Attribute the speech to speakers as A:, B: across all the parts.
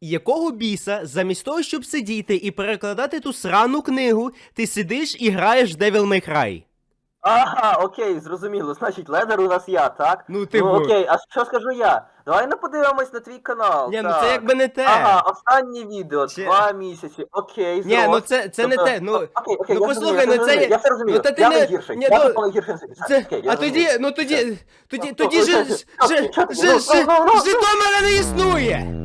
A: Якого біса, замість того, щоб сидіти і перекладати ту срану книгу, ти сидиш і граєш в Devil May Cry?
B: Ага, окей, зрозуміло. Значить, ледер у нас я, так?
A: Ну, типу.
B: Ну окей, а що скажу я? Давай не подивимось на твій канал.
A: Ні, ну
B: так.
A: це якби не те.
B: Ага, останнє відео,
A: Чи-
B: два місяці, окей,
A: Ні, ну це, це не
B: Тобто,
A: те. Ну,
B: окей, окей,
A: ну
B: я
A: послухай, ну це
B: я,
A: є-
B: я все розумію.
A: ну, та ти
B: я
A: не-
B: найгірший,
A: ні,
B: я
A: ну,
B: ну, найгірший.
A: Це,
B: окей, я
A: а тоді, ну тоді, тоді,
B: Ну,
A: тоді
B: ну,
A: ж,
B: ну,
A: ж,
B: ну,
A: ж,
B: ну, ну,
A: ж, ж,
B: ну, ну, ну.
A: Житомира не існує!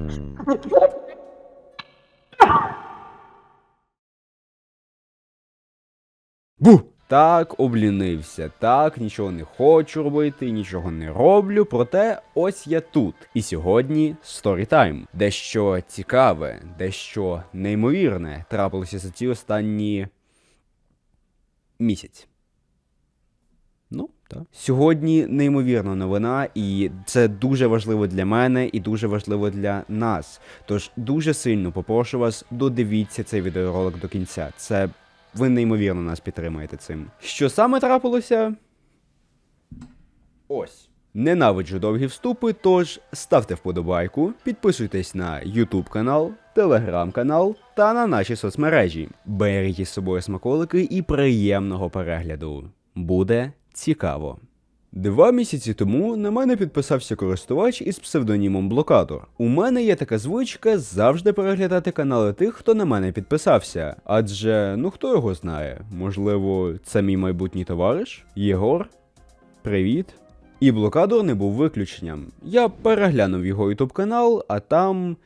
C: Бу! Так, облінився, так, нічого не хочу робити, нічого не роблю, проте ось я тут. І сьогодні сторітайм. Дещо цікаве, дещо неймовірне трапилося за ці останні місяць. Так. Сьогодні неймовірна новина, і це дуже важливо для мене і дуже важливо для нас. Тож дуже сильно попрошу вас, додивіться цей відеоролик до кінця. Це ви неймовірно нас підтримаєте цим. Що саме трапилося? Ось. Ненавиджу довгі вступи, тож ставте вподобайку, підписуйтесь на YouTube канал, Telegram канал та на наші соцмережі. Беріть із собою смаколики і приємного перегляду. Буде цікаво. Два місяці тому на мене підписався користувач із псевдонімом Блокадор. У мене є така звичка завжди переглядати канали тих, хто на мене підписався. Адже ну хто його знає? Можливо, це мій майбутній товариш? Єгор? Привіт. І блокадор не був виключенням. Я переглянув його ютуб канал, а там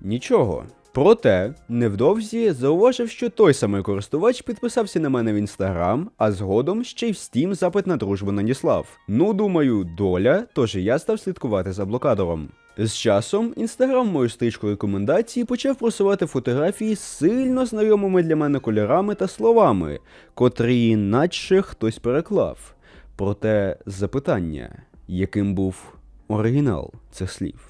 C: нічого. Проте, невдовзі зауважив, що той самий користувач підписався на мене в інстаграм, а згодом ще й в Steam запит на дружбу надіслав. Ну, думаю, доля, тож і я став слідкувати за блокадором. З часом інстаграм мою стрічку рекомендацій почав просувати фотографії з сильно знайомими для мене кольорами та словами, котрі наче хтось переклав. Проте запитання, яким був оригінал цих слів.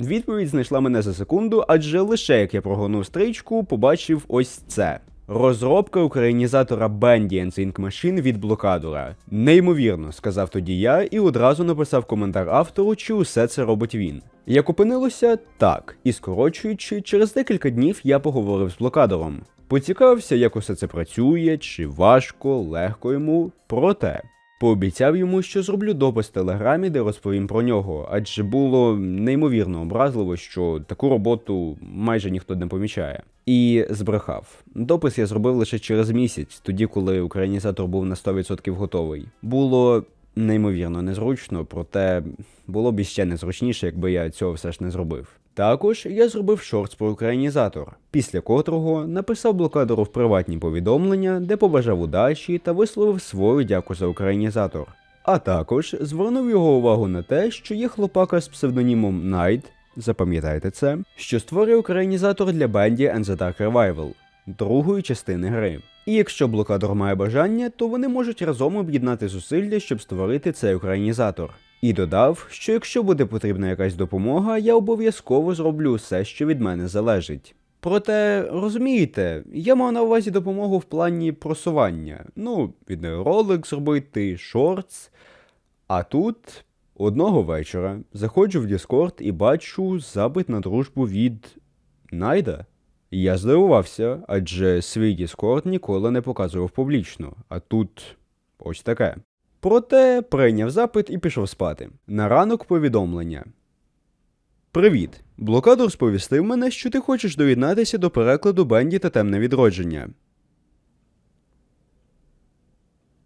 C: Відповідь знайшла мене за секунду, адже лише як я прогорнув стрічку, побачив ось це. Розробка українізатора Bandy and Ink Machine від блокадора. Неймовірно, сказав тоді я і одразу написав коментар автору, чи усе це робить він. Як опинилося, так, і скорочуючи, через декілька днів я поговорив з блокадором. Поцікавився, як усе це працює, чи важко, легко йому, проте. Пообіцяв йому, що зроблю допис в телеграмі, де розповім про нього, адже було неймовірно образливо, що таку роботу майже ніхто не помічає. І збрехав. Допис я зробив лише через місяць, тоді коли українізатор був на 100% готовий. Було неймовірно незручно, проте було б іще незручніше, якби я цього все ж не зробив. Також я зробив шортс про українізатор, після котрого написав блокадору в приватні повідомлення, де побажав удачі та висловив свою дяку за українізатор. А також звернув його увагу на те, що є хлопака з псевдонімом Найт, запам'ятайте це, що створює українізатор для Bandy and the Dark Revival, другої частини гри. І якщо блокадор має бажання, то вони можуть разом об'єднати зусилля, щоб створити цей українізатор. І додав, що якщо буде потрібна якась допомога, я обов'язково зроблю все, що від мене залежить. Проте, розумієте, я мав на увазі допомогу в плані просування. Ну, відеоролик зробити, шортс. А тут одного вечора заходжу в Discord і бачу запит на дружбу від Найда. Я здивувався, адже свій Discord ніколи не показував публічно, а тут ось таке. Проте прийняв запит і пішов спати. На ранок повідомлення. Привіт. Блокадор сповістив мене, що ти хочеш доєднатися до перекладу Бенді та темне відродження.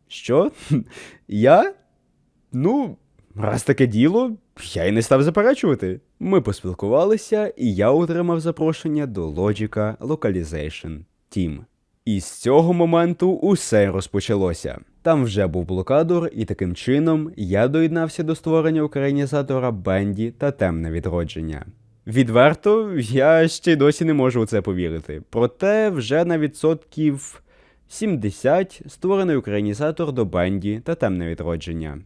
C: Що? Я? Ну, раз таке діло, я й не став заперечувати. Ми поспілкувалися, і я отримав запрошення до Logica Localization Team. І з цього моменту усе розпочалося. Там вже був блокадор, і таким чином я доєднався до створення українізатора Бенді та темне відродження. Відверто, я ще й досі не можу у це повірити. Проте вже на відсотків 70 створений українізатор до Бенді та темне відродження.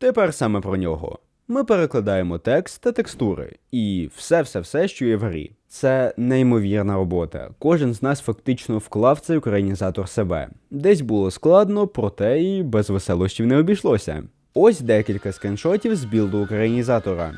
C: Тепер саме про нього. Ми перекладаємо текст та текстури, і все-все-все, що є в грі. Це неймовірна робота. Кожен з нас фактично вклав цей українізатор себе. Десь було складно, проте і без веселощів не обійшлося. Ось декілька скріншотів з білду українізатора.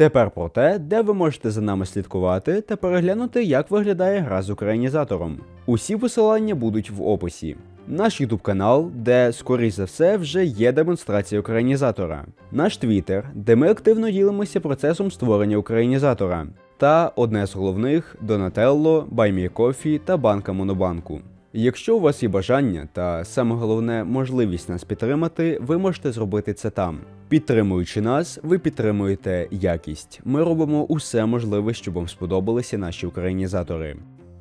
C: Тепер про те, де ви можете за нами слідкувати та переглянути, як виглядає гра з українізатором. Усі посилання будуть в описі. Наш YouTube канал, де, скоріш за все, вже є демонстрація українізатора, наш Twitter, де ми активно ділимося процесом створення українізатора, та одне з головних Donatello, BuyMeCoffee та банка Монобанку. Якщо у вас є бажання та саме головне можливість нас підтримати, ви можете зробити це там. Підтримуючи нас, ви підтримуєте якість. Ми робимо усе можливе, щоб вам сподобалися наші українізатори.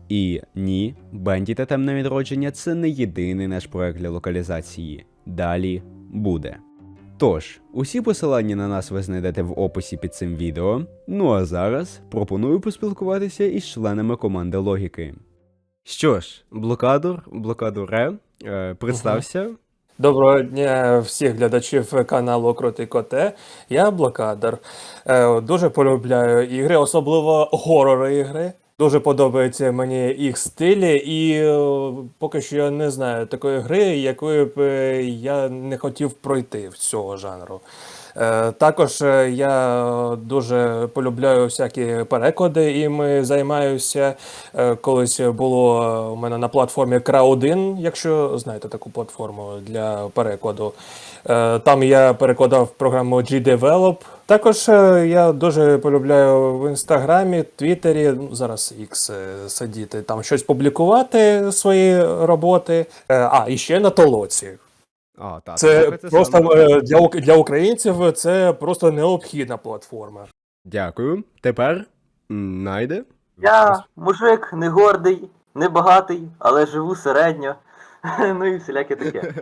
C: І ні, Бенді та темне відродження це не єдиний наш проект для локалізації. Далі буде. Тож, усі посилання на нас ви знайдете в описі під цим відео. Ну а зараз пропоную поспілкуватися із членами команди логіки.
A: Що ж, блокадор, блокадоре, е, представся.
D: Доброго дня всіх глядачів каналу Крутий Коте. Я блокадер. Е, Дуже полюбляю ігри, особливо горор ігри. Дуже подобається мені їх стилі, і е, поки що я не знаю такої гри, якої б е, я не хотів пройти в цього жанру. Е, Також е, я дуже полюбляю всякі переклади, іми займаюся. Е, Колись було у мене на платформі Crowd1, якщо знаєте таку платформу для перекладу. Там я перекладав програму G-Develop. Також я дуже полюбляю в інстаграмі, Твіттері, ну, зараз X сидіти, там щось публікувати свої роботи. А, і ще на толоці.
C: А, так,
D: Це просто е, для, для українців це просто необхідна платформа.
C: Дякую. Тепер найде.
B: Я мужик, не гордий, не багатий, але живу середньо. Ну і всіляке таке.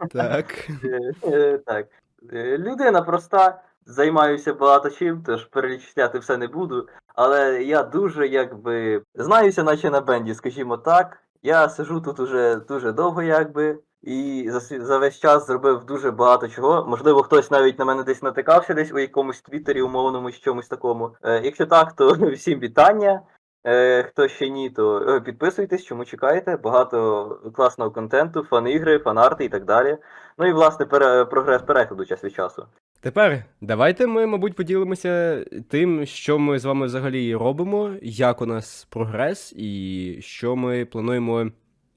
C: Так.
B: Е, е, Так. Людина проста, займаюся багато чим, тож перечисляти все не буду. Але я дуже якби знаюся, наче на бенді, скажімо так. Я сижу тут уже дуже довго, якби, і за, за весь час зробив дуже багато чого. Можливо, хтось навіть на мене десь натикався десь у якомусь твіттері, умовному, чи чомусь такому. Е, якщо так, то всім вітання. Е, хто ще ні, то е, підписуйтесь, чому чекаєте. Багато класного контенту, фан-ігри, фан-арти і так далі. Ну і власне пере- прогрес перекладу час від часу.
A: Тепер давайте ми, мабуть, поділимося тим, що ми з вами взагалі робимо, як у нас прогрес, і що ми плануємо,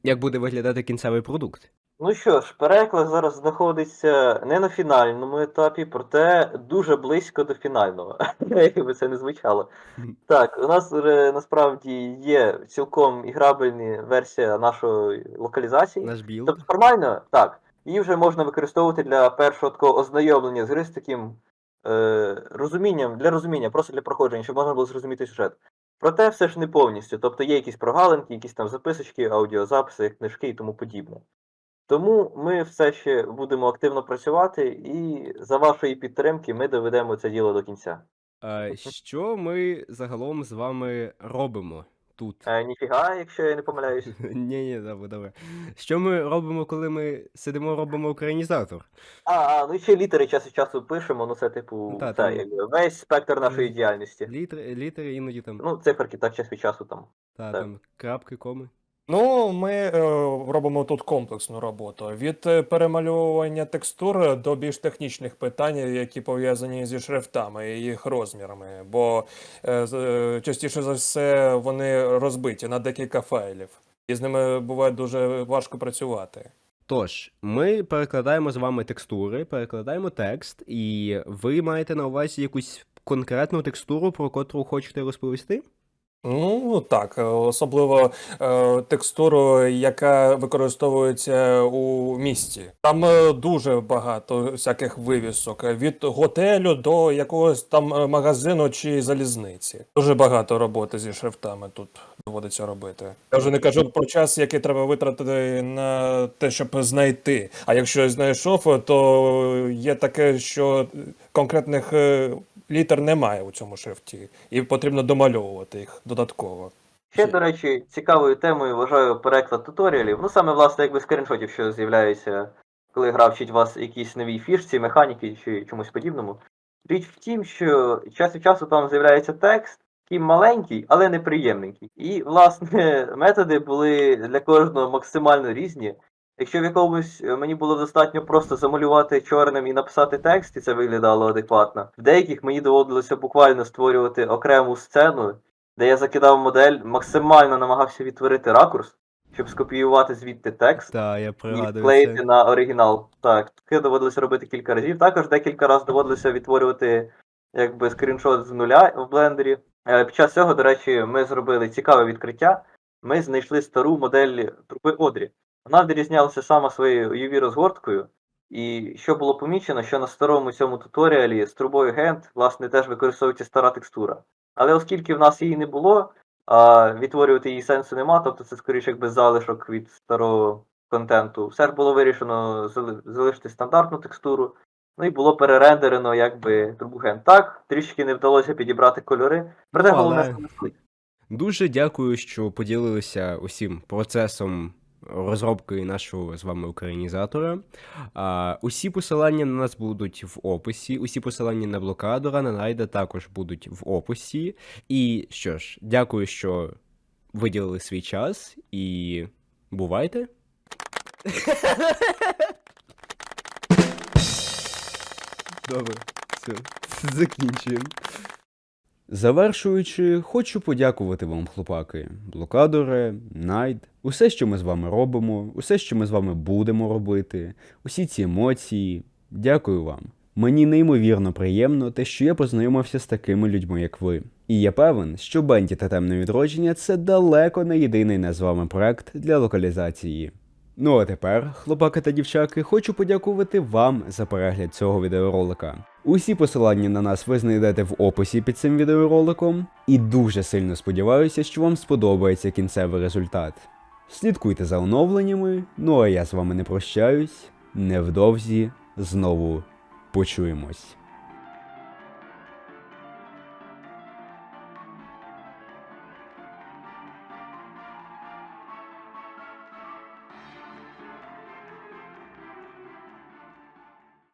A: як буде виглядати кінцевий продукт.
B: Ну що ж, переклад зараз знаходиться не на фінальному етапі, проте дуже близько до фінального, як би це не звучало. Так, у нас насправді є цілком іграбельна версія нашої локалізації.
A: Наш білд.
B: Тобто формально, так, її вже можна використовувати для першого такого ознайомлення з гри з таким е, розумінням, для розуміння, просто для проходження, щоб можна було зрозуміти сюжет. Проте все ж не повністю. Тобто є якісь прогалинки, якісь там записочки, аудіозаписи, книжки і тому подібне. Тому ми все ще будемо активно працювати, і за вашої підтримки ми доведемо це діло до кінця.
A: А, що ми загалом з вами робимо тут?
B: Е, ніфіга, якщо я не помиляюсь.
A: Ні, ні, добре, добре. Що ми робимо, коли ми сидимо, робимо українізатор?
B: А, а, ну ще літери час від часу пишемо, ну це типу
A: Ну, та,
B: та,
A: там-
B: весь спектр нашої діяльності.
A: Літери, літери іноді там,
B: Ну, циферки так час від часу там.
A: та,
B: так.
A: там крапки, коми.
D: Ну, ми е, робимо тут комплексну роботу. Від е, перемальовування текстур до більш технічних питань, які пов'язані зі шрифтами і їх розмірами. Бо е, е, частіше за все вони розбиті на декілька файлів. І з ними буває дуже важко працювати.
A: Тож, ми перекладаємо з вами текстури, перекладаємо текст, і ви маєте на увазі якусь конкретну текстуру, про котру хочете розповісти?
D: Ну так, е, особливо е, текстуру, яка використовується у місті. Там е, дуже багато всяких вивісок від готелю до якогось там е, магазину чи залізниці. Дуже багато роботи зі шрифтами тут доводиться робити. Я вже не кажу про час, який треба витратити на те, щоб знайти. А якщо знайшов, то є таке, що конкретних літер немає у цьому шрифті, і потрібно домальовувати їх додатково.
B: Ще, до речі, цікавою темою вважаю переклад туторіалів. Ну саме власне якби скріншотів, що з'являються, коли гра вчить вас якісь нові фішці, механіки чи чомусь подібному. Річ в тім, що час від часу там з'являється текст, такий маленький, але неприємненький. І, власне, методи були для кожного максимально різні. Якщо в якомусь е, мені було достатньо просто замалювати чорним і написати текст, і це виглядало адекватно, в деяких мені доводилося буквально створювати окрему сцену, де я закидав модель, максимально намагався відтворити ракурс, щоб скопіювати звідти текст
A: Та, я
B: і вклеїти на оригінал. Так, таке доводилося робити кілька разів. Також декілька разів доводилося відтворювати якби скріншот з нуля в блендері. Е, Під час цього, до речі, ми зробили цікаве відкриття. Ми знайшли стару модель труби Одрі. Вона відрізнялася саме своєю UV розгорткою. І що було помічено, що на старому цьому туторіалі з трубою Гент, власне, теж використовується стара текстура. Але оскільки в нас її не було, а відтворювати її сенсу нема, тобто це скоріше якби залишок від старого контенту. Все ж було вирішено залишити стандартну текстуру. Ну і було перерендерено якби трубу Гент. Так, трішки не вдалося підібрати кольори. Проте
A: Ну,
B: головне,
A: але-. Дуже дякую, що поділилися усім процесом розробки нашого з вами українізатора. А, усі посилання на нас будуть в описі. Усі посилання на блокадора, на найда також будуть в описі. І що ж, дякую, що виділили свій час і бувайте. Добре, все, закінчуємо.
C: Завершуючи, хочу подякувати вам, хлопаки, блокадоре, найд, усе, що ми з вами робимо, усе, що ми з вами будемо робити, усі ці емоції. Дякую вам. Мені неймовірно приємно те, що я познайомився з такими людьми, як ви. І я певен, що Бенді та темне відродження це далеко не єдиний не з вами проект для локалізації. Ну а тепер, хлопаки та дівчаки, хочу подякувати вам за перегляд цього відеоролика. Усі посилання на нас ви знайдете в описі під цим відеороликом, і дуже сильно сподіваюся, що вам сподобається кінцевий результат. Слідкуйте за оновленнями, ну а я з вами не прощаюсь. Невдовзі знову почуємось.